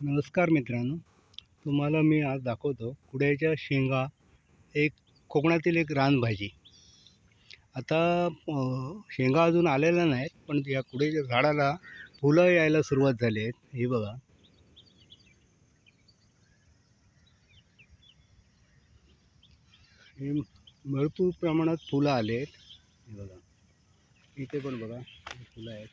नमस्कार मित्रांनो तुम्हाला मी आज दाखवतो कुड्याच्या शेंगा एक कोकणातील एक रानभाजी. आता शेंगा अजून आलेल्या नाहीत पण या कुड्याच्या झाडाला फुलं यायला सुरुवात झाली आहेत. हे बघा. हे भरपूर प्रमाणात फुलं आले आहेत हे बघा. इथे पण बघा फुलं आहेत.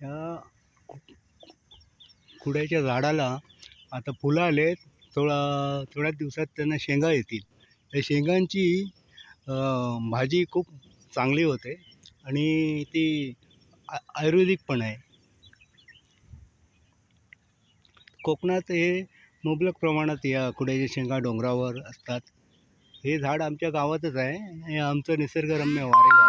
ह्या कुड्याच्या झाडाला आता फुलं आले थोडा थोड्याच दिवसात त्यांना शेंगा येतील. त्या शेंगांची भाजी खूप चांगली होते आणि ती आयुर्वेदिक पण आहे. कोकणात हे मुबलक प्रमाणात या कुड्याच्या शेंगा डोंगरावर असतात. हे झाड आमच्या गावातच आहे. हे आमचं निसर्गरम्य वारेगाव